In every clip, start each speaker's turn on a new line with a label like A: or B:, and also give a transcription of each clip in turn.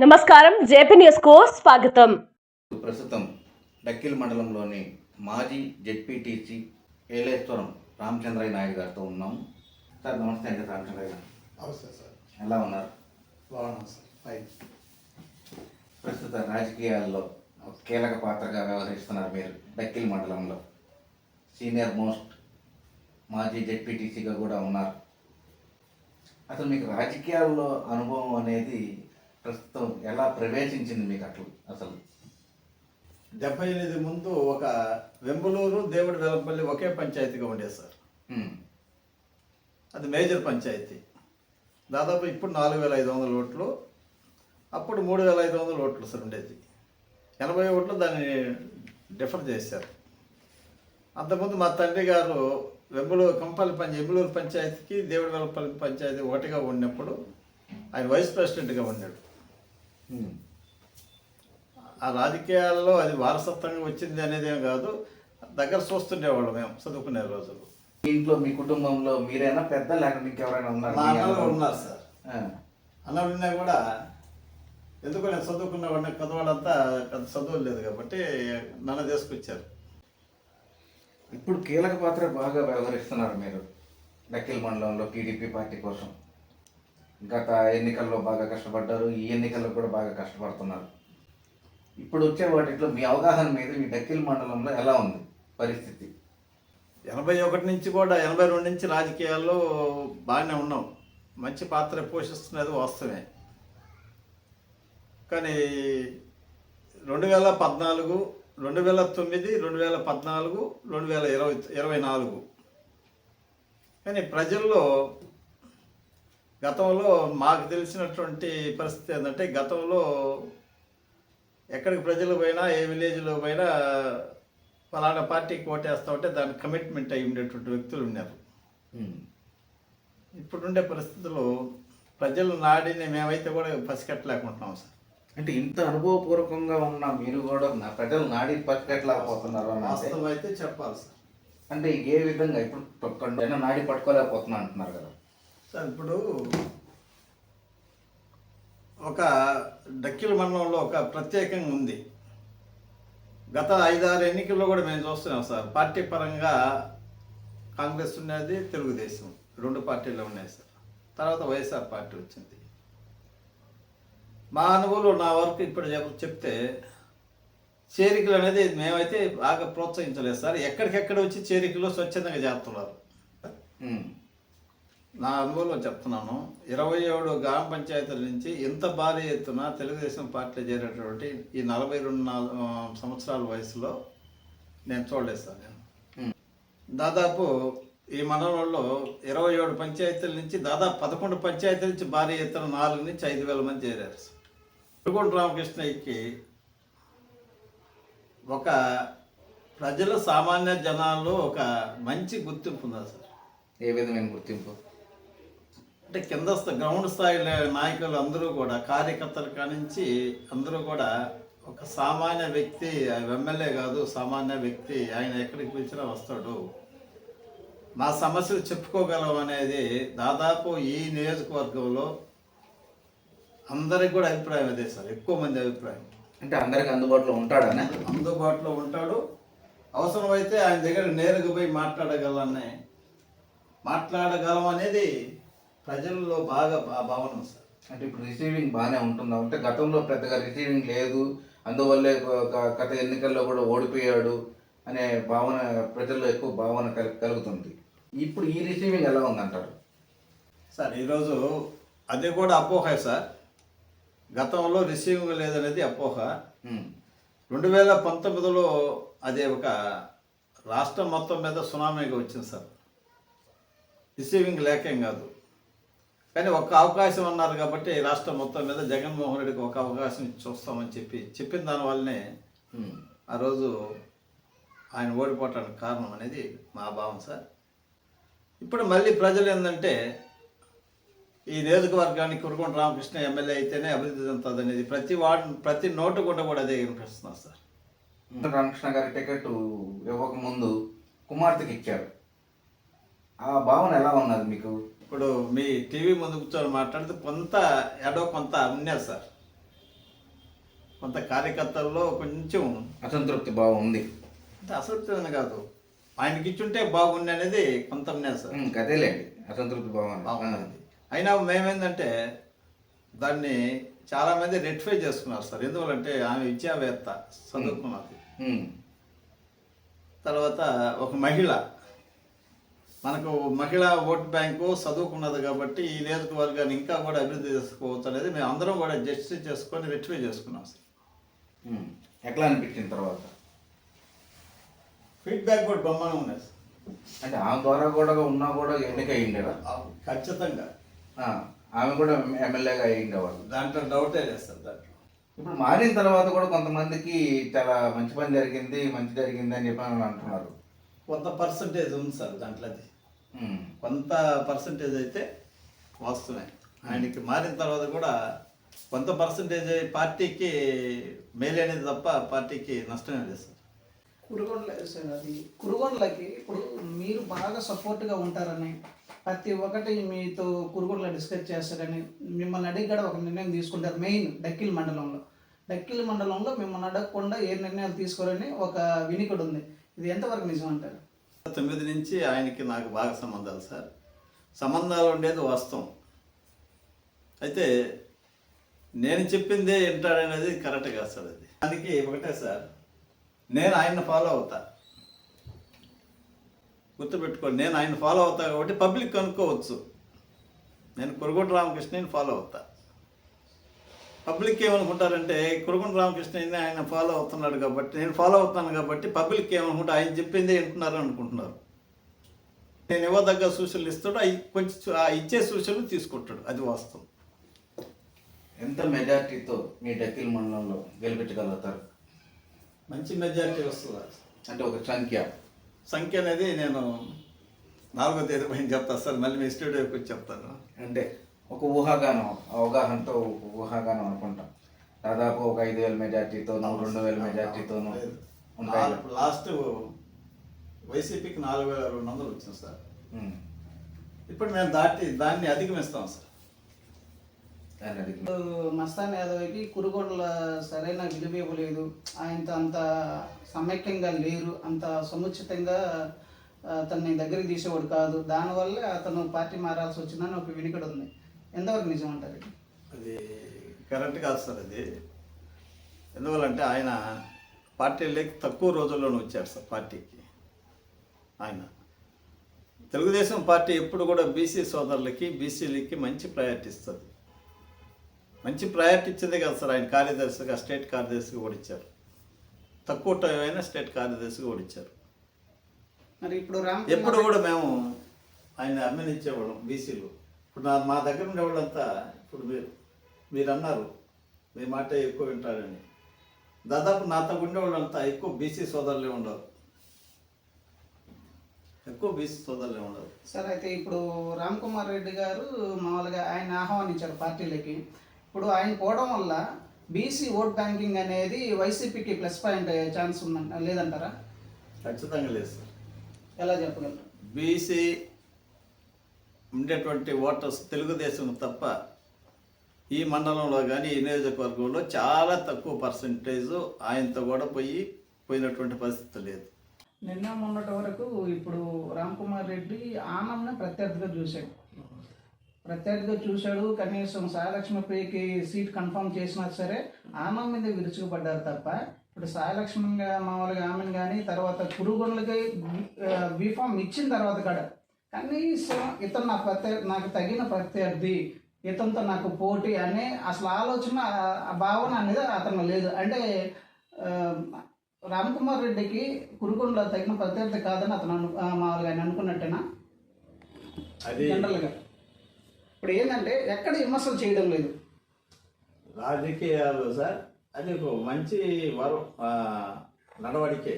A: నమస్కారం జేపీ న్యూస్కు స్వాగతం.
B: ప్రస్తుతం డక్కిల్ మండలంలోని మాజీ జెడ్పీటీసీ ఏలేశ్వరం రామచంద్రయ్య నాయుడు గారితో ఉన్నాము. సార్ నమస్తే అండి రామచంద్రయ్య గారు.
C: అవసరం సార్.
B: ఎలా ఉన్నారు?
C: బాగున్నాం సార్. ఫైన్.
B: ప్రస్తుత రాజకీయాల్లో కీలక పాత్రగా వ్యవహరిస్తున్నారు మీరు డక్కిల్ మండలంలో. సీనియర్ మోస్ట్ మాజీ జెడ్పీటీసీగా కూడా ఉన్నారు. అసలు మీకు రాజకీయాల్లో అనుభవం అనేది ప్రస్తుతం ఎలా ప్రవేశించింది మీకు అట్లు అసలు?
C: డెబ్బై ఎనిమిది ముందు ఒక వెంబలూరు దేవుడి వెలంపల్లి ఒకే పంచాయతీగా ఉండేది సార్. అది మేజర్ పంచాయతీ. దాదాపు ఇప్పుడు నాలుగు వేల ఐదు వందల ఓట్లు అప్పుడు మూడు వేల ఐదు వందల ఓట్లు సార్ ఉండేది. ఎనభై ఓట్లు దాన్ని డిఫర్ చేశారు. అంతకుముందు మా తండ్రి గారు వెంబలూరు కంపల్లి పంచ వెంబలూరు పంచాయతీకి దేవుడి వెలంపల్లి పంచాయతీ ఒకటిగా ఉన్నప్పుడు ఆయన వైస్ ప్రెసిడెంట్గా ఉన్నాడు. ఆ రాజకీయాల్లో అది వారసత్వంగా వచ్చింది అనేది ఏం కాదు దగ్గర చూస్తుండేవాళ్ళం మేము చదువుకునే రోజులు.
B: మీ ఇంట్లో మీ కుటుంబంలో మీరైనా పెద్ద లేకపోతే ఇంకెవరైనా ఉన్నారు?
C: మా అన్నలు? ఉన్నారు సార్. అన్నలు ఉన్నా కూడా ఎందుకు నేను చదువుకున్న వాడిని కదవాడంతా పెద్ద చదువు లేదు కాబట్టి నన్ను తీసుకొచ్చారు.
B: ఇప్పుడు కీలక పాత్ర బాగా వ్యవహరిస్తున్నారు మీరు డక్కిల్ మండలంలో టీడీపీ పార్టీ కోసం. గత ఎన్నికల్లో బాగా కష్టపడ్డారు ఈ ఎన్నికల్లో కూడా బాగా కష్టపడుతున్నారు. ఇప్పుడు వచ్చే వాటిలో మీ అవగాహన మీద మీ డక్కిల్ మండలంలో ఎలా ఉంది పరిస్థితి?
C: ఎనభై ఒకటి నుంచి కూడా ఎనభై రెండు నుంచి రాజకీయాల్లో బాగానే ఉన్నాం. మంచి పాత్ర పోషిస్తున్నది వాస్తవమే. కానీ రెండు వేల పద్నాలుగు రెండు వేల తొమ్మిది రెండు వేల పద్నాలుగు రెండు వేల ఇరవై ఇరవై నాలుగు. కానీ ప్రజల్లో గతంలో మాకు తెలిసినటువంటి పరిస్థితి ఏంటంటే గతంలో ఎక్కడికి ప్రజలు పోయినా ఏ విలేజ్లో పోయినా ఫలానా పార్టీకి ఓటేస్తా ఉంటే దానికి కమిట్మెంట్ అయి ఉండేటువంటి వ్యక్తులు ఉన్నారు. ఇప్పుడుండే పరిస్థితుల్లో ప్రజలు నాడిని మేమైతే కూడా పసికట్టలేకుంటున్నాం సార్.
B: అంటే ఇంత అనుభవపూర్వకంగా ఉన్న మీరు కూడా నా ప్రజలు నాడి అంటే?
C: వాస్తవం అయితే చెప్పాలి సార్.
B: అంటే ఏ విధంగా ఇప్పుడు నాడి పట్టుకోలేకపోతున్నా అంటున్నారు కదా.
C: ఇప్పుడు ఒక డక్కిల మండలంలో ఒక ప్రత్యేకంగా ఉంది. గత ఐదారు ఎన్నికల్లో కూడా మేము చూస్తున్నాం సార్. పార్టీ పరంగా కాంగ్రెస్ ఉన్నది తెలుగుదేశం. రెండు పార్టీలు ఉన్నాయి సార్. తర్వాత వైఎస్ఆర్ పార్టీ వచ్చింది. మా అనుభవం నా వరకు ఇప్పుడు చెప్తే చేరికలు అనేది మేమైతే బాగా ప్రోత్సహించలేదు సార్. ఎక్కడికెక్కడ వచ్చి చేరికలు స్వచ్ఛందంగా చేస్తున్నారు. నా అనుభవంలో చెప్తున్నాను. ఇరవై ఏడు గ్రామ పంచాయతీల నుంచి ఇంత భారీ ఎత్తున తెలుగుదేశం పార్టీలో చేరేటటువంటి ఈ నలభై రెండు నా- ఆ, సంవత్సరాల వయసులో నేను చూడలేదు సార్ నేను. దాదాపు ఈ మండలంలో ఇరవై ఏడు పంచాయతీల నుంచి దాదాపు పదకొండు పంచాయతీల నుంచి భారీ ఎత్తున నాలుగు నుంచి ఐదు వేల మంది చేరారు సార్. రామకృష్ణయ్యకి ఒక ప్రజల సామాన్య జనాల్లో ఒక మంచి గుర్తింపు ఉంది సార్?
B: ఏ విధమైన గుర్తింపు?
C: అంటే కింద గ్రౌండ్ స్థాయి నాయకులు అందరూ కూడా కార్యకర్తల కానించి అందరూ కూడా ఒక సామాన్య వ్యక్తి ఎమ్మెల్యే కాదు సామాన్య వ్యక్తి ఆయన ఎక్కడికి పిలిచినా వస్తాడు. మా సమస్యలు చెప్పుకోగలం అనేది దాదాపు ఈ నియోజకవర్గంలో అందరికి కూడా అభిప్రాయం అదే సార్ ఎక్కువ మంది అభిప్రాయం.
B: అంటే అందరికి అందుబాటులో ఉంటాడనే?
C: అందుబాటులో ఉంటాడు. అవసరమైతే ఆయన దగ్గర నేరుగా పోయి మాట్లాడగలని మాట్లాడగలం అనేది ప్రజల్లో బాగా భా- భావన ఉంది సార్.
B: అంటే ఇప్పుడు రిసీవింగ్ బాగానే ఉంటుందా అంటే గతంలో పెద్దగా రిసీవింగ్ లేదు అందువల్లే గత ఎన్నికల్లో కూడా ఓడిపోయాడు అనే భావన ప్రజల్లో ఎక్కువ భావన కల్- కలుగుతుంది. ఇప్పుడు ఈ రిసీవింగ్ ఎలా ఉందంటారు?
C: సార్ ఈరోజు అది కూడా అపోహే సార్. గతంలో రిసీవింగ్ లేదనేది అపోహ. రెండు వేల పంతొమ్మిదిలో అది ఒక రాష్ట్రం మొత్తం మీద సునామీగా వచ్చింది సార్. రిసీవింగ్ లేకేం కాదు. కానీ ఒక్క అవకాశం అన్నారు కాబట్టి రాష్ట్రం మొత్తం మీద జగన్మోహన్ రెడ్డికి ఒక అవకాశం చూస్తామని చెప్పి చెప్పిన దానివల్లనే
B: ఉమ్,
C: ఆ రోజు ఆయన ఓడిపోవటానికి కారణం అనేది మా భావం సార్. ఇప్పుడు మళ్ళీ ప్రజలు ఏంటంటే ఈ నియోజకవర్గానికి కురుకొండ రామకృష్ణ ఎమ్మెల్యే అయితేనే అభివృద్ధి చెందుతుంది అనేది ప్రతి వార్డు ప్రతి నోటు కూడా కూడా అదే వినిపిస్తున్నారు సార్.
B: రామకృష్ణ గారి టికెట్ ఇవ్వకముందు కుమార్తెకి ఇచ్చారు. ఆ భావన ఎలా ఉన్నది మీకు?
C: ఇప్పుడు మీ టీవీ ముందు కూర్చొని మాట్లాడితే కొంత ఎడో కొంత ఉన్నది సార్. కొంత కార్యకర్తల్లో కొంచెం
B: అసంతృప్తి భావం ఉంది
C: అంటే అసలు కాదు. ఆయనకి ఇచ్చుంటే బాగుంది అనేది కొంత ఉన్నాయి సార్.
B: ఉమ్, అదేలేండి. అసంతృప్తి భావం
C: బాగుంది. అయినా మేమేందంటే దాన్ని చాలా మంది రెక్టిఫై చేసుకున్నారు సార్. ఎందువల్లంటే ఆమె విద్యావేత్త చదువుకున్నది.
B: ఉమ్,
C: తర్వాత ఒక మహిళ మనకు మహిళా ఓట్ బ్యాంకు చదువుకున్నది కాబట్టి ఈ నియోజకవర్గాన్ని ఇంకా కూడా అభివృద్ధి చేసుకోవచ్చు అనేది మేము అందరం కూడా జస్టిస్ చేసుకొని రెక్టిఫై చేసుకున్నాం సార్.
B: ఎట్లా అనిపించిన తర్వాత?
C: ఫీడ్బ్యాక్ కూడా బ్రహ్మాండం ఉన్నాయి సార్.
B: అంటే ఆమె ద్వారా కూడా ఉన్నా కూడా ఎన్నిక అయ్యిండేవా
C: ఖచ్చితంగా.
B: ఆమె కూడా ఎమ్మెల్యేగా అయ్యిండేవాళ్ళు.
C: దాంట్లో డౌటే లేదు సార్ దాంట్లో.
B: ఇప్పుడు మారిన తర్వాత కూడా కొంతమందికి చాలా మంచి పని జరిగింది మంచి జరిగింది అని చెప్పి అంటున్నారు.
C: కొంత పర్సంటేజ్ ఉంది సార్ దాంట్లో అది. కొంత పర్సంటేజ్ అయితే వస్తున్నాయి. ఆయనకి మారిన తర్వాత కూడా కొంత పర్సంటేజ్ పార్టీకి మేలు అనేది తప్ప పార్టీకి నష్టమే లేదు సార్.
D: కురుగొండల సార్ అది. కురుగొండలకి ఇప్పుడు మీరు బాగా సపోర్ట్గా ఉంటారని ప్రతి ఒక్కటి మీతో కురుగొండలో డిస్కస్ చేస్తారని మిమ్మల్ని అడిగి కూడా ఒక నిర్ణయం తీసుకుంటారు మెయిన్ డక్కిల్ మండలంలో. డక్కిల్ మండలంలో మిమ్మల్ని అడగకుండా ఏ నిర్ణయాలు తీసుకోరని ఒక వినికుడు ఉంది. ఇది ఎంతవరకు నిజం అంటారు?
C: తొమ్మిది నుంచి ఆయనకి నాకు బాగా సంబంధాలు సార్. సంబంధాలు ఉండేది వాస్తవం. అయితే నేను చెప్పిందే వింటాడనేది కరెక్ట్ కాదు సార్ అది. దానికి ఒకటే సార్ నేను ఆయన ఫాలో అవుతా. గుర్తుపెట్టుకోండి నేను ఆయన ఫాలో అవుతా కాబట్టి పబ్లిక్ అనుకోవచ్చు నేను కొరగోటి రామకృష్ణని ఫాలో అవుతా. పబ్లిక్ ఏమనుకుంటారంటే కురగొండ రామకృష్ణని ఆయన ఫాలో అవుతున్నాడు కాబట్టి నేను ఫాలో అవుతున్నాను కాబట్టి పబ్లిక్ ఏమనుకుంటే ఆయన చెప్పిందే వింటున్నారు అనుకుంటున్నారు. నేను ఇవ్వదగ్గ సూచనలు ఇస్తాడు అవి కొంచెం ఆ ఇచ్చే సూచనలు తీసుకుంటాడు. అది వాస్తవం.
B: ఎంత మెజార్టీతో మీ డక్కిల్ మండలంలో గెలిపించగలుగుతారు?
C: మంచి మెజారిటీ వస్తుంది?
B: అంటే ఒక సంఖ్య.
C: సంఖ్య అనేది నేను నాలుగో తేదీ పైన చెప్తాను సార్ మళ్ళీ మీ స్టూడియోకి వచ్చి చెప్తాను.
B: అంటే ఒక ఊహాగానం అవగాహనతో ఒక ఊహాగానం అనుకుంటాం. దాదాపు ఒక ఐదు వేల మెజార్టీతోనూ రెండు వేల మెజార్టీతోనూ ఉంటాయి
C: లాస్ట్ వైసీపీకి నాలుగు వేల రెండు వందలు వచ్చింది సార్. ఇప్పుడు మేము దాటి దాన్ని అధిగమిస్తాం సార్.
B: దాన్ని అది
D: ఇప్పుడు మస్తాన్ యాదవ్కి కురుగొండల సరైన విలువ ఇవ్వలేదు. ఆయనతో అంత సమైక్యంగా లేరు అంత సముచితంగా ఆ, అతన్ని దగ్గరికి తీసేవాడు కాదు. దానివల్ల అతను పార్టీ మారాల్సి వచ్చిందని ఒక వినికుడు ఉంది. ఎంతవరకు నిజం అంటారు?
C: అది కరెక్ట్ కాదు సార్ అది. ఎందువల్లంటే ఆయన పార్టీలోకి తక్కువ రోజుల్లోనే వచ్చారు సార్ పార్టీకి. ఆయన తెలుగుదేశం పార్టీ ఎప్పుడు కూడా బీసీ సోదరులకి బీసీలకి మంచి ప్రయారిటీ ఇస్తుంది. మంచి ప్రయారిటీ ఇచ్చిందే కదా సార్ ఆయన కార్యదర్శిగా స్టేట్ కార్యదర్శిగా కూడా ఇచ్చారు. తక్కువ టైం అయినా స్టేట్ కార్యదర్శిగా కూడా ఇచ్చారు.
D: మరి ఇప్పుడు
C: ఎప్పుడు కూడా మేము ఆయన అభినందించేవాళ్ళం బీసీలు. ఇప్పుడు నా మా దగ్గర ఉండేవాళ్ళంతా ఇప్పుడు మీరు మీరు అన్నారు మీ మాట ఎక్కువ వింటారని. దాదాపు నాతో ఉండేవాళ్ళంతా ఎక్కువ బీసీ సోదరులే ఉండరు. ఎక్కువ బీసీ సోదరులే ఉండరు.
D: సార్ అయితే ఇప్పుడు రామ్ కుమార్ రెడ్డి గారు మామూలుగా ఆయన ఆహ్వానించారు పార్టీలకి. ఇప్పుడు ఆయన పోవడం వల్ల బీసీ ఓట్ బ్యాంకింగ్ అనేది వైసీపీకి ప్లస్ పాయింట్ అయ్యే ఛాన్స్ ఉందంట లేదంటారా?
C: ఖచ్చితంగా లేదు సార్.
D: ఎలా చెప్పగలరు?
C: బీసీ ఉండేటువంటి ఓటర్స్ తెలుగుదేశం తప్ప ఈ మండలంలో కానీ ఈ నియోజకవర్గంలో చాలా తక్కువ పర్సంటేజ్ ఆయనతో కూడా పోయి పోయినటువంటి పరిస్థితి లేదు.
D: నిన్న మొన్నటి వరకు ఇప్పుడు రామ్ కుమార్ రెడ్డి ఆనంద్ ప్రత్యర్థిగా చూశాడు. ప్రత్యర్థిగా చూశాడు కనీసం సాయలక్ష్మి సీట్ కన్ఫర్మ్ చేసినా సరే ఆనంద్ మీద విరుచుకుపడ్డారు తప్ప ఇప్పుడు సాయలక్ష్మిగా మామూలుగా ఆమెను కానీ తర్వాత కురుగుండ్లకి బీఫామ్ ఇచ్చిన తర్వాత కూడా కనీసం ఇతను నా ప్రత్యర్ నాకు తగిన ప్రత్యర్థి ఇతనితో నాకు పోటీ అనే అసలు ఆలోచన భావన అనేది అతను లేదు. అంటే ఆ, రామ్ కుమార్ రెడ్డికి కురుకొండలో తగిన ప్రత్యర్థి కాదని అతను అను మామూలుగా ఆయన అనుకున్నట్టేనా?
C: అది
D: జనరల్గా. ఇప్పుడు ఏంటంటే ఎక్కడ విమర్శలు చేయడం లేదు.
C: రాజకీయాలు సార్ అది ఒక మంచి వరం నడవడికే.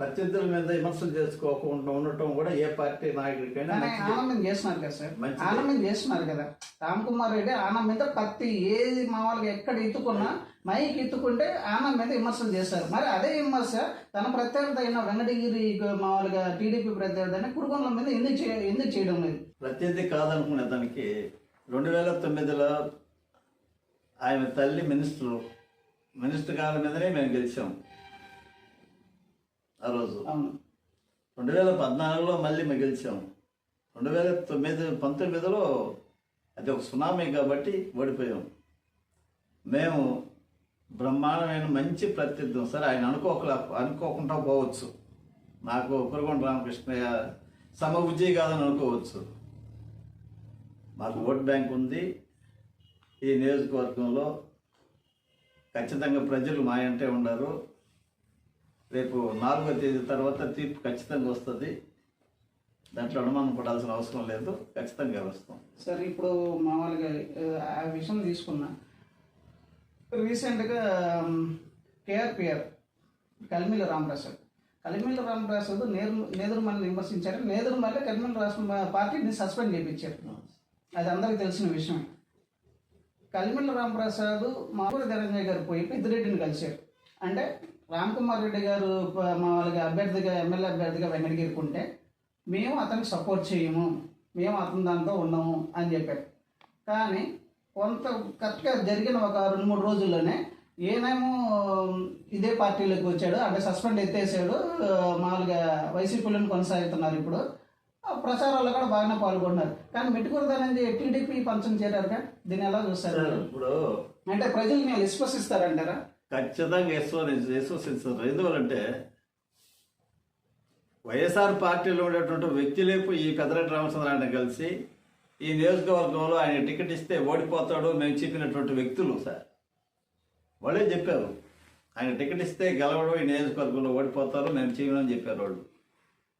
C: ప్రత్యర్థుల మీద విమర్శలు చేసుకోకుండా ఉండటం కూడా ఏ పార్టీ నాయకుడికైనా
D: ఆనందం చేస్తున్నారు కదా సార్. ఆనందం చేస్తున్నారు కదా. రామ్ కుమార్ రెడ్డి ఆనందం మీద ప్రతి ఏది మామూలుగా ఎక్కడ ఎత్తుకున్నా మైక్ ఎత్తుకుంటే ఆనందం మీద విమర్శలు చేస్తారు. మరి అదే విమర్శ తన ప్రత్యర్థి అయిన వెంకటగిరి మామూలుగా టీడీపీ ప్రత్యర్థి అయిన కురుగొండల మీద ఎందుకు చేయ ఎందుకు చేయడం లేదు?
C: ప్రత్యర్థి కాదనుకునే దానికి రెండు వేల తొమ్మిదిలో ఆయన తల్లి మినిస్టరు మినిస్టర్ గారి మీదనే మేము గెలిచాం. ఆ రోజు.
D: అవును.
C: రెండు వేల పద్నాలుగులో మళ్ళీ మేము గెలిచాం రెండు వేల తొమ్మిది పంతొమ్మిదిలో అది ఒక సునామీ కాబట్టి ఓడిపోయాం. మేము బ్రహ్మాండమైన మంచి ప్రత్యర్థం సరే ఆయన అనుకోకలా అనుకోకుండా పోవచ్చు. నాకు కురగొండ రామకృష్ణయ్య సమబుద్ధి కాదని అనుకోవచ్చు. మాకు ఓట్ బ్యాంక్ ఉంది. ఈ నియోజకవర్గంలో ఖచ్చితంగా ప్రజలు మా అంటే ఉన్నారు రేపు నాలుగో తేదీ తర్వాత తీర్పు ఖచ్చితంగా వస్తుంది. దాంట్లో అనుమానం పడాల్సిన అవసరం లేదు. ఖచ్చితంగా వస్తాం.
D: సరే ఇప్పుడు మామూలుగా ఆ, విషయం తీసుకున్నా. రీసెంట్గా కేఆర్పిఆర్ కలిమిల రామప్రసాద్ కలిమిల రామప్రసాద్ నేరు నేదురుమల్ని విమర్శించారు. నేదురుమల్లి కలిమిల రాష్ట్ర పార్టీని సస్పెండ్ చేయించారు అది అందరికీ తెలిసిన విషయం. కలిమిల రామప్రసాద్ మామూలు ధనంజయ్ గారు పోయి పెద్దిరెడ్డిని కలిశారు. అంటే రామ్ కుమార్ రెడ్డి గారు ప- మామూలుగా అభ్యర్థిగా ఎమ్మెల్యే అభ్యర్థిగా వెంకటగిరికుంటే మేము అతనికి సపోర్ట్ చేయము. మేము అతని దాంతో ఉన్నాము అని చెప్పారు. కానీ కొంత కరెక్ట్గా జరిగిన ఒక రెండు మూడు రోజుల్లోనే ఈయనేమో ఇదే పార్టీలోకి వచ్చాడు. అంటే సస్పెండ్ ఎత్తేసాడు. మామూలుగా వైసీపీలను కొనసాగుతున్నారు ఇప్పుడు. ప్రచారాల్లో కూడా బాగానే పాల్గొన్నారు కానీ మెట్టుకూరదానని టీడీపీ పంచం చేరారుగా దీన్ని ఎలా చూస్తారు?
C: ఇప్పుడు
D: అంటే ప్రజలు మేము విశ్వసిస్తారంటారా?
C: ఖచ్చితంగా యశ్వని విశ్వసించారు ఎందువలంటే వైఎస్ఆర్ పార్టీలో ఉండేటువంటి వ్యక్తులేపు ఈ పెద్దరెడ్డి రామచంద్రాన్ని కలిసి ఈ నియోజకవర్గంలో ఆయన టికెట్ ఇస్తే ఓడిపోతాడు మేము చెప్పినటువంటి వ్యక్తులు సార్. వాళ్ళే చెప్పారు ఆయన టికెట్ ఇస్తే గెలవడం ఈ నియోజకవర్గంలో ఓడిపోతారు మేము చేయమని చెప్పారు వాళ్ళు.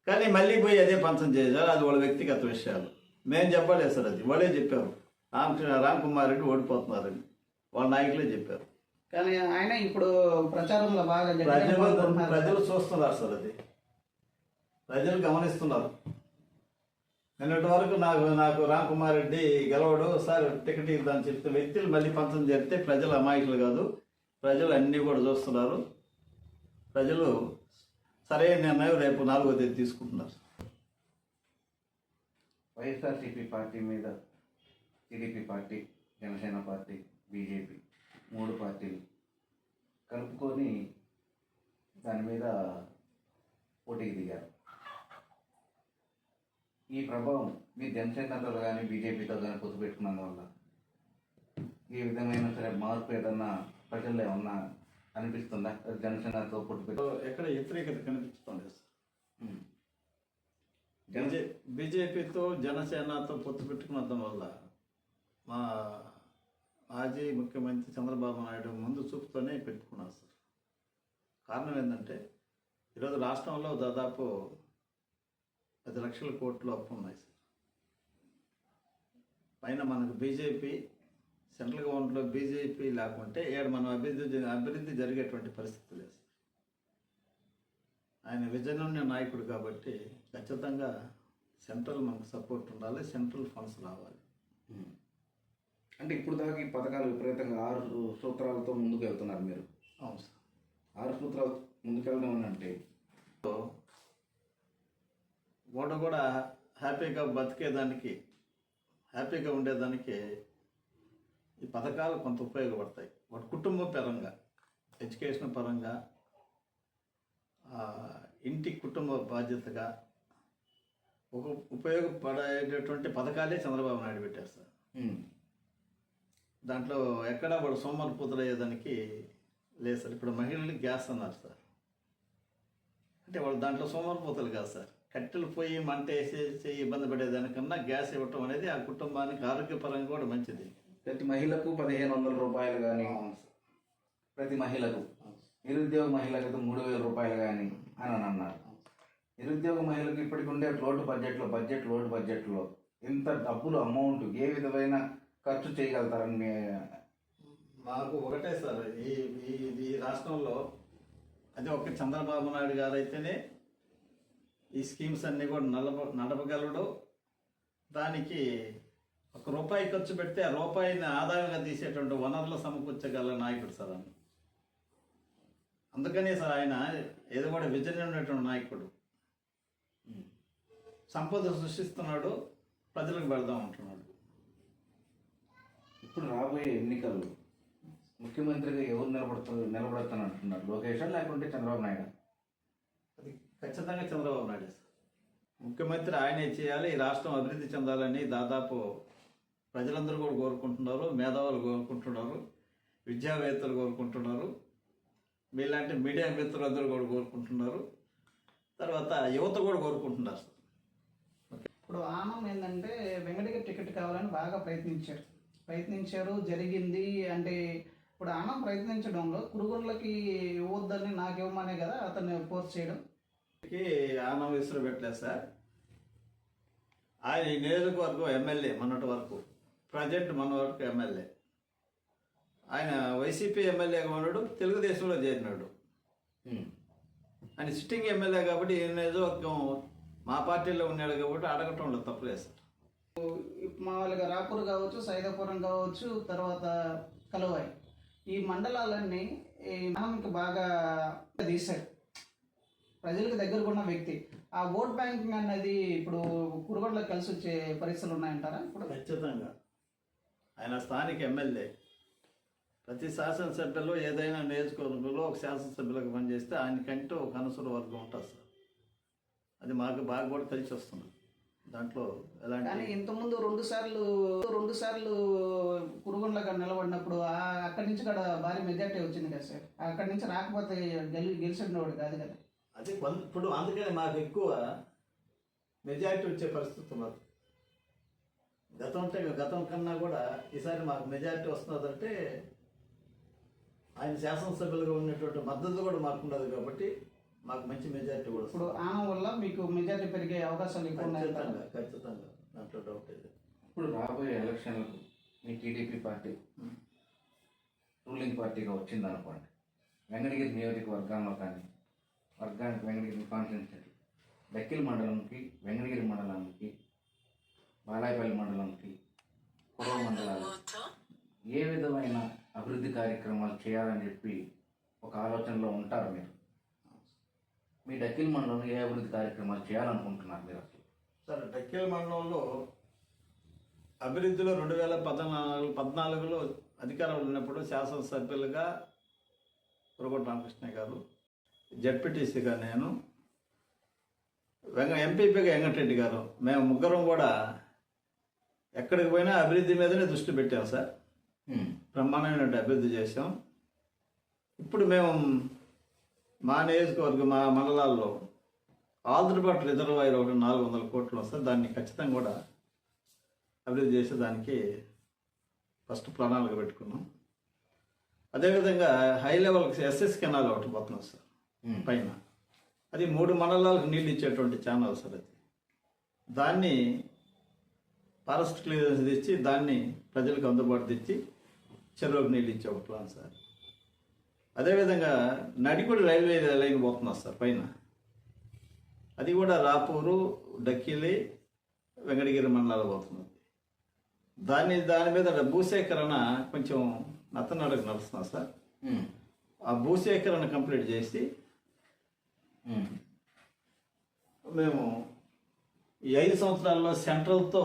C: కానీ మళ్ళీ పోయి అదే పంచం చేశారు అది వాళ్ళ వ్యక్తిగత విషయాలు. మేము చెప్పలేదు సార్ అది వాళ్ళే చెప్పారు. రామకృష్ణ రామ్ కుమార్ రెడ్డి ఓడిపోతున్నారని వాళ్ళ నాయకులే చెప్పారు.
D: కానీ ఆయన ఇప్పుడు ప్రచారంలో బాగా
C: ప్రజలు చూస్తున్నారు సార్ అది. ప్రజలు గమనిస్తున్నారు. నిన్నటి వరకు నాకు నాకు రామ్ కుమార్ రెడ్డి గెలవడు సార్ టికెట్ ఇద్దామని చెప్తే వ్యక్తులు మళ్ళీ పంచం జరిగితే ప్రజలు అమాయకులు కాదు. ప్రజలు అన్నీ కూడా చూస్తున్నారు. ప్రజలు సరైన నిర్ణయం రేపు నాలుగో తేదీ తీసుకుంటున్నారు.
B: వైఎస్ఆర్సీపీ పార్టీ మీద TDP party Janasena party BJP మూడు పార్టీలు కలుపుకొని దాని మీద పోటీకి దిగారు. ఈ ప్రభావం మీ జనసేనతో కానీ బీజేపీతో కానీ పొత్తు పెట్టుకున్నందు వల్ల ఏ విధమైన సరే మార్పు ఏదన్నా ప్రజల్లో ఏమన్నా అనిపిస్తుందా? జనసేనతో పొత్తు పెట్టు
C: ఎక్కడ వ్యతిరేకత కనిపిస్తుంది. బీజే బీజేపీతో జనసేనతో పొత్తు పెట్టుకున్న వల్ల మా మాజీ ముఖ్యమంత్రి చంద్రబాబు నాయుడు ముందు చూపుతోనే పెట్టుకున్నారు సార్. కారణం ఏంటంటే ఈరోజు రాష్ట్రంలో దాదాపు పది లక్షల కోట్లు అప్పు ఉన్నాయి సార్. పైన మనకు బీజేపీ సెంట్రల్ గవర్నమెంట్లో బీజేపీ లేకుంటే ఏడు మనం అభివృద్ధి అభివృద్ధి జరిగేటువంటి పరిస్థితి లేదు సార్. ఆయన విజయనమ్య నాయకుడు కాబట్టి ఖచ్చితంగా సెంట్రల్ మనకు సపోర్ట్ ఉండాలి సెంట్రల్ ఫండ్స్ రావాలి.
B: అంటే ఇప్పుడు దాకా ఈ పథకాలు విపరీతంగా ఆరు సూత్రాలతో ముందుకు వెళ్తున్నారు మీరు.
C: అవును సార్.
B: ఆరు సూత్రాలు ముందుకెళ్ళడం అని అంటే
C: ఓట కూడా హ్యాపీగా బతికేదానికి హ్యాపీగా ఉండేదానికి ఈ పథకాలు కొంత ఉపయోగపడతాయి. వాటి కుటుంబ పరంగా ఎడ్యుకేషన్ పరంగా ఇంటి కుటుంబ బాధ్యతగా ఒక ఉపయోగపడేటటువంటి పథకాలే చంద్రబాబు నాయుడు పెట్టారు సార్. దాంట్లో ఎక్కడ వాడు సోమరిపోతులు అయ్యేదానికి లేదు సార్. ఇప్పుడు మహిళలకి గ్యాస్ అన్నారు సార్. అంటే వాళ్ళు దాంట్లో సోమరిపోతులు కాదు సార్. కట్టెలు పోయి మంట వేసేసి ఇబ్బంది పడేదానికన్నా గ్యాస్ ఇవ్వటం అనేది ఆ కుటుంబానికి ఆరోగ్యపరంగా కూడా మంచిది.
B: ప్రతి మహిళకు పదిహేను వందల రూపాయలు కానీ ప్రతి మహిళకు నిరుద్యోగ మహిళకు మూడు వేల రూపాయలు కానీ అని అని అన్నారు. నిరుద్యోగ మహిళకు ఇప్పటికి ఉండే లోటు బడ్జెట్లో బడ్జెట్ లోటు బడ్జెట్లో ఇంత డబ్బులు అమౌంట్ ఏ విధమైన ఖర్చు చేయగలుగుతారని మీ
C: మాకు ఒకటే సార్ ఈ ఈ ఈ రాష్ట్రంలో అదే ఒక చంద్రబాబు నాయుడు గారు అయితేనే ఈ స్కీమ్స్ అన్నీ కూడా నడప నడపగలడు. దానికి ఒక రూపాయి ఖర్చు పెడితే ఆ రూపాయిని ఆదాయంగా తీసేటువంటి వనరులు సమకూర్చగల నాయకుడు సార్ అని అందుకనే సార్ ఆయన ఏదో కూడా విజన్ ఉన్నటువంటి నాయకుడు. సంపద సృష్టిస్తున్నాడు ప్రజలకు పెడదాం అంటున్నాడు.
B: ఇప్పుడు రాబోయే ఎన్నికల్లో ముఖ్యమంత్రిగా ఎవరు నిలబడుతూ నిలబడతాను అంటున్నారు లోకేష్ లేకుంటే చంద్రబాబు నాయుడు?
C: అది ఖచ్చితంగా చంద్రబాబు నాయుడు సార్. ముఖ్యమంత్రి ఆయనే చేయాలి ఈ రాష్ట్రం అభివృద్ధి చెందాలని దాదాపు ప్రజలందరూ కూడా కోరుకుంటున్నారు మేధావులు కోరుకుంటున్నారు విద్యావేత్తలు కోరుకుంటున్నారు మీలాంటి మీడియా మిత్రులందరూ కూడా కోరుకుంటున్నారు తర్వాత యువత కూడా కోరుకుంటున్నారు సార్.
D: ఇప్పుడు ఆనం ఏంటంటే వెంకటగిరి టికెట్ కావాలని బాగా ప్రయత్నించారు ప్రయత్నించారు జరిగింది అంటే ఇప్పుడు ఆనం ప్రయత్నించడంలో కురుగుళ్ళకి ఇవ్వద్దని నాకు ఇవ్వమనే కదా అతన్ని ఫోర్స్ చేయడం.
C: ఆనం విసురు పెట్టలేదు సార్. ఆయన ఈ నియోజకవర్గం ఎమ్మెల్యే మొన్నటి వరకు ప్రజెంట్ మన వరకు ఎమ్మెల్యే. ఆయన వైసీపీ ఎమ్మెల్యేగా ఉన్నాడు తెలుగుదేశంలో చేరినాడు. ఆయన సిట్టింగ్ ఎమ్మెల్యే కాబట్టి ఈ నియోజకవర్గం మా పార్టీలో ఉన్నాడు కాబట్టి అడగటంలో తప్పలేదు సార్.
D: మామూలుగా రాపూర్ కావచ్చు సైదాపురం కావచ్చు తర్వాత కలువాయి. ఈ మండలాలన్నీ ఈ మనకి బాగా తీశాడు ప్రజలకు దగ్గరకు ఉన్న వ్యక్తి. ఆ ఓట్ బ్యాంకింగ్ అనేది ఇప్పుడు కురుగోడలో కలిసి వచ్చే పరిస్థితులు ఉన్నాయంటారా? ఇప్పుడు
C: ఖచ్చితంగా. ఆయన స్థానిక ఎమ్మెల్యే. ప్రతి శాసనసభ్యులు ఏదైనా నియోజకవర్గంలో ఒక శాసనసభ్యులకు పనిచేస్తే ఆయనకంటూ ఒక అనుసర వర్గం ఉంటుంది సార్. అది మాకు బాగా కూడా తెలిసి వస్తుంది దాంట్లో
D: కానీ
C: ఎలాంటి
D: ఇంతకుముందు రెండు సార్లు రెండు సార్లు కురుగొండలో నిలబడినప్పుడు అక్కడి నుంచి కూడా భారీ మెజార్టీ వచ్చింది కదా సార్. అక్కడి నుంచి రాకపోతే గెలి గెలిచినవాడు కాదు కదా.
C: అది ఇప్పుడు అందుకని మాకు ఎక్కువ మెజారిటీ వచ్చే పరిస్థితి ఉన్నది గతం అంటే గతం కన్నా కూడా ఈసారి మాకు మెజారిటీ వస్తున్నదంటే ఆయన శాసనసభ్యులుగా ఉన్నటువంటి మద్దతు కూడా మాకు ఉండదు కాబట్టి మాకు మంచి మెజారిటీ కూడా
D: ఇప్పుడు ఆనం వల్ల మీకు మెజార్టీ పెరిగే అవకాశాలు ఎక్కువ ఉన్నాయంటారా
C: ఖచ్చితంగా ఖచ్చితంగా. దాంట్లో డౌట్ లేదు
B: ఇప్పుడు రాబోయే ఎలక్షన్లకు మీ టీడీపీ పార్టీ. రూలింగ్ పార్టీగా వచ్చింది అనుకోండి వెంకటగిరి నియోజకవర్గంలో కానీ వర్గానికి వెంకటగిరి కాన్స్టిట్యూన్సీ డక్కిల్ మండలంకి వెంకటగిరి మండలానికి బాలాయపల్లి మండలంకి కురవ మండలాలు ఏ విధమైన అభివృద్ధి కార్యక్రమాలు చేయాలని చెప్పి ఒక ఆలోచనలో ఉంటారు మీరు? మీ డక్కిల్ మండలంలో ఏ అభివృద్ధి కార్యక్రమాలు చేయాలనుకుంటున్నారు మీరు అసలు?
C: సరే డక్కేల్ మండలంలో అభివృద్ధిలో రెండు వేల పద్నాలుగు పద్నాలుగులో అధికారంలో ఉన్నప్పుడు శాసనసభ్యులుగా పురగొట్ట రామకృష్ణ గారు జడ్పీటీసీగా నేను వెంగ ఎంపీపీగా వెంకటరెడ్డి గారు మేము ముగ్గురం కూడా ఎక్కడికి పోయినా అభివృద్ధి మీదనే దృష్టి పెట్టాం సార్.
B: హ్మ్.
C: బ్రహ్మాండమైన అభివృద్ధి చేసాం ఇప్పుడు మేము మా నియోజకవర్గం మా మండలాల్లో ఆంధ్రపాటు రిజర్వాయర్ ఒకటి నాలుగు వందల కోట్లు వస్తే దాన్ని ఖచ్చితంగా కూడా అభివృద్ధి చేసే దానికి ఫస్ట్ ప్రణాళిక పెట్టుకున్నాం. అదేవిధంగా హై లెవెల్కి ఎస్ఎస్ కెనాల్ ఒకటి పోతున్నాం సార్. పైన. అది మూడు మండలాలకు నీళ్ళు ఇచ్చేటువంటి ఛానల్ సార్ అది. దాన్ని ఫారెస్ట్ క్లియరెన్స్ తెచ్చి దాన్ని ప్రజలకు అందుబాటు తెచ్చి చెరువుకు నీళ్ళు ఇచ్చే ఒక ప్లాన్ సార్. అదేవిధంగా నడికుడి రైల్వే లైన్ పోతున్నారు సార్ పైన అది కూడా రాపూరు డక్కిలి వెంకటగిరి మండలాలు పోతున్నది దాన్ని దాని మీద భూసేకరణ కొంచెం నత్తనడకు నడుస్తున్నా సార్. ఆ భూసేకరణ కంప్లీట్ చేసి. మేము ఈ ఐదు సంవత్సరాల్లో సెంట్రల్తో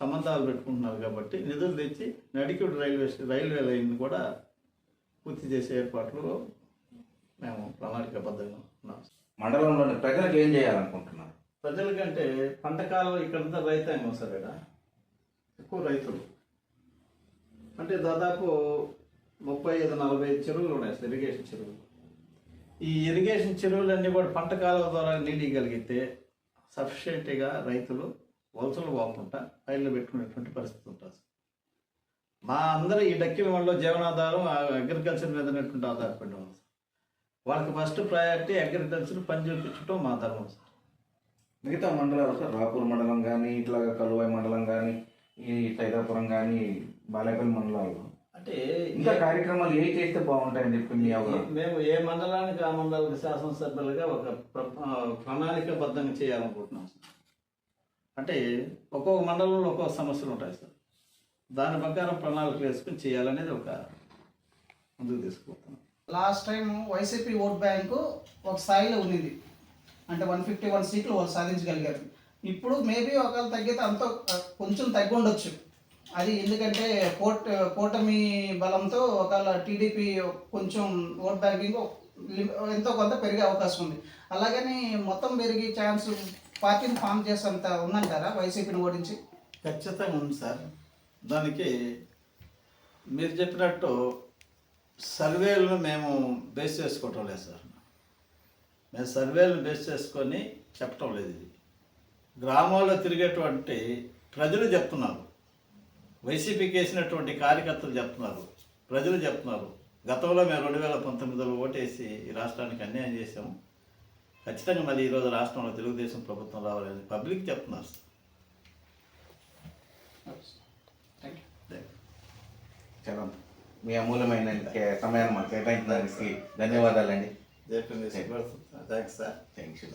C: సంబంధాలు పెట్టుకుంటున్నారు కాబట్టి నిధులు తెచ్చి నడికుడు రైల్వే రైల్వే లైన్ కూడా పూర్తి చేసే ఏర్పాట్లు మేము ప్రణాళికాబద్ధంగా ఉన్నాం.
B: మండలంలోని ప్రజలకు ఏం చేయాలనుకుంటున్నారు?
C: ప్రజలకంటే పంట కాలం ఇక్కడంతా రైతాంగం సార్ ఇక్కడ ఎక్కువ రైతులు. అంటే దాదాపు ముప్పై ఐదు నలభై చెరువులు ఉన్నాయి సార్ ఇరిగేషన్ చెరువులు. ఈ ఇరిగేషన్ చెరువులన్నీ కూడా పంట కాలువ ద్వారా నీళ్ళు ఇవ్వగలిగితే సఫిషియెంట్గా రైతులు వలసలు పోకుండా పైర్లు పెట్టుకునేటువంటి పరిస్థితి ఉంటుంది మా అందరూ ఈ డక్కిల వాళ్ళలో జీవనాధారం అగ్రికల్చర్ మీద ఉన్నటువంటి ఆధారపడి ఉన్నాం సార్. వాళ్ళకి ఫస్ట్ ప్రయారిటీ అగ్రికల్చర్ పని చూపించడం మా ధర్మం సార్.
B: మిగతా మండలాలు సార్ రాపూర్ మండలం కానీ ఇట్లాగా కలువాయి మండలం కానీ ఈ సైదాపురం కానీ బాలేపల్లి మండలాలు.
C: అంటే
B: ఇంకా కార్యక్రమాలు ఏ చేస్తే బాగుంటాయని చెప్పి మీ
C: మేము ఏ మండలానికి ఆ మండలానికి శాసనసభ్యులుగా ఒక ప్ర- ప్రణాళికబద్ధంగా చేయాలనుకుంటున్నాం సార్. అంటే ఒక్కొక్క మండలంలో ఒక్కొక్క సమస్యలు ఉంటాయి సార్. దాని ప్రకారం ప్రణాళిక వేసుకుని చేయాలనేది ఒక ముందుకు తీసుకుపోతున్నాం.
D: Last time YCP vote bank ఒక స్థాయిలో ఉన్నది. అంటే వన్ ఫిఫ్టీ వన్ సీట్లు వాళ్ళు సాధించగలిగారు. ఇప్పుడు మేబీ ఒకవేళ తగ్గితే అంత కొంచెం తగ్గి ఉండొచ్చు అది ఎందుకంటే కోట్ కూటమి బలంతో ఒకవేళ టీడీపీ కొంచెం ఓట్ బ్యాంకింగ్ ఎంతో కొంత పెరిగే అవకాశం ఉంది. అలాగని మొత్తం పెరిగి ఛాన్స్ పార్టీని ఫామ్ చేసేంత ఉందంటారా? వైసీపీని ఓడించి?
C: ఖచ్చితంగా ఉంది సార్. దానికి మీరు చెప్పినట్టు సర్వేలను మేము బేస్ చేసుకోవటం లేదు సార్. మేము సర్వేలను బేస్ చేసుకొని చెప్పటం లేదు ఇది. గ్రామాల్లో తిరిగేటువంటి ప్రజలు చెప్తున్నారు. వైసీపీకి వేసినటువంటి కార్యకర్తలు చెప్తున్నారు. ప్రజలు చెప్తున్నారు. గతంలో మేము రెండు వేల పంతొమ్మిదిలో ఓటేసి ఈ రాష్ట్రానికి అన్యాయం చేసాము ఖచ్చితంగా మళ్ళీ ఈరోజు రాష్ట్రంలో తెలుగుదేశం ప్రభుత్వం రావాలని పబ్లిక్ చెప్తున్నారు సార్.
B: చాలా మీ అమూల్యమైన సమయాన్ని మాకు కేటాయించడానికి ధన్యవాదాలండి.
C: Thanks sir.
B: Thank you